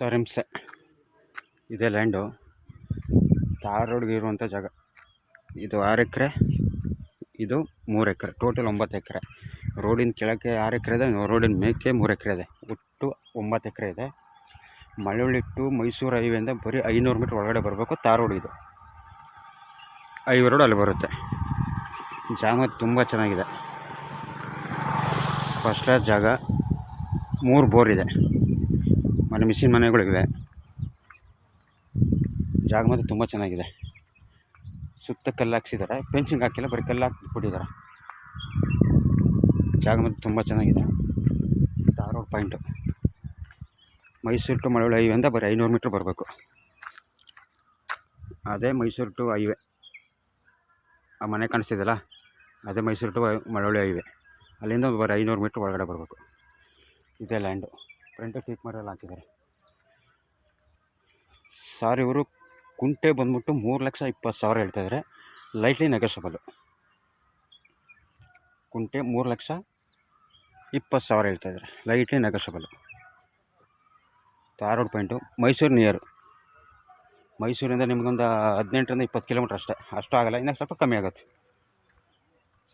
ಇದೆ ಇದೇ ಲ್ಯಾಂಡು ತಾರ್ ರೋಡ್ಗೆ ಇರುವಂಥ ಜಾಗ. ಇದು ಆರು ಎಕರೆ, ಇದು ಮೂರು ಎಕರೆ ಟೋಟಲ್ ಒಂಬತ್ತು ಎಕರೆ. ರೋಡಿನ ಕೆಳಕ್ಕೆ ಆರು ಎಕರೆ ಇದೆ ರೋಡಿನ ಮೇಕೆ ಮೂರು ಎಕರೆ ಇದೆ. ಒಟ್ಟು ಒಂಬತ್ತು ಎಕರೆ ಇದೆ. ಮಳವಳ್ಳಿ ಟು ಮೈಸೂರು ಹೈವೇಯಿಂದ ಬರೀ ಐನೂರು ಮೀಟ್ರ್ ಒಳಗಡೆ ಬರಬೇಕು ತಾರ್ ರೋಡ್ ಇದು. ಐವ ರೋಡ್ ಅಲ್ಲಿ ಬರುತ್ತೆ. ಜಾಗ ತುಂಬ ಚೆನ್ನಾಗಿದೆ. ಫಸ್ಟ್ ಕ್ಲಾಸ್ ಜಾಗ. ಮೂರು ಬೋರ್ ಇದೆ. ಮನೆ ಮಿಷಿನ್ ಮನೆಗಳಿವೆ ಜಾಗ ಮಾತ್ರ ತುಂಬ ಚೆನ್ನಾಗಿದೆ. ಸುತ್ತ ಕಲ್ಲು ಹಾಕ್ಸಿದ್ದಾರೆ ಪೆನ್ಸಿಂಗ್ ಹಾಕಿಲ್ಲ, ಬರೀ ಕಲ್ಲು ಹಾಕಿ ಕೊಟ್ಟಿದ್ದಾರೆ ಜಾಗ ಮಾತ್ರ ತುಂಬ ಚೆನ್ನಾಗಿದೆ. ಧಾರವಾಡ ಪಾಯಿಂಟು. ಮೈಸೂರು ಟು ಮಳವಳ್ಳಿ ಹೈವೇಯಿಂದ ಬರೀ ಐನೂರು ಮೀಟ್ರ್ ಬರಬೇಕು. ಅದೇ ಮೈಸೂರು ಟು ಹೈವೇ. ಆ ಮನೆ ಕಾಣಿಸ್ತಿದೆಯಲ್ಲ, ಅದೇ ಮೈಸೂರು ಟು ಮಳವಳ್ಳಿ ಹೈವೇ. ಅಲ್ಲಿಂದ ಬರೀ ಐನೂರು ಮೀಟ್ರ್ ಒಳಗಡೆ ಬರಬೇಕು. ಇದೇ ಲ್ಯಾಂಡು. ಫ್ರಂಟು ಟೀಕ್ ಮರೆಲ್ಲ ಹಾಕಿದ್ದಾರೆ ಸಾರ್ ಇವರು ಕುಂಟೆ ಬಂದ್ಬಿಟ್ಟು ಮೂರು ಲಕ್ಷ ಇಪ್ಪತ್ತು ಸಾವಿರ ಹೇಳ್ತಾಯಿದ್ದಾರೆ ಲೈಟ್ಲಿ ನೆಗೋಷಬಲು ಕುಂಟೆ ಮೂರು ಲಕ್ಷ ಇಪ್ಪತ್ತು ಸಾವಿರ ಹೇಳ್ತಾಯಿದ್ದಾರೆ lightly negotiable Dharwad point Mysuru near ಮೈಸೂರಿಂದ ನಿಮಗೊಂದು ಹದಿನೆಂಟರಿಂದ ಇಪ್ಪತ್ತು ಕಿಲೋಮೀಟ್ರ್ ಅಷ್ಟೇ. ಅಷ್ಟು ಆಗಲ್ಲ. ಇನ್ನೂ ಸ್ವಲ್ಪ ಕಮ್ಮಿ ಆಗುತ್ತೆ.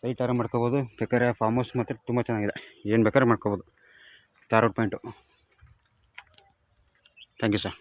ಸೈಟ್ ಆರಾಮ ಮಾಡ್ಕೋಬೋದು. ಬೇಕಾದ್ರೆ ಫಾರ್ಮ್ ಹೌಸ್ ಮಾತ್ರ ತುಂಬ ಚೆನ್ನಾಗಿದೆ. ಏನು ಬೇಕಾದ್ರೆ ಮಾಡ್ಕೋಬೋದು. Dharwad point thank you sir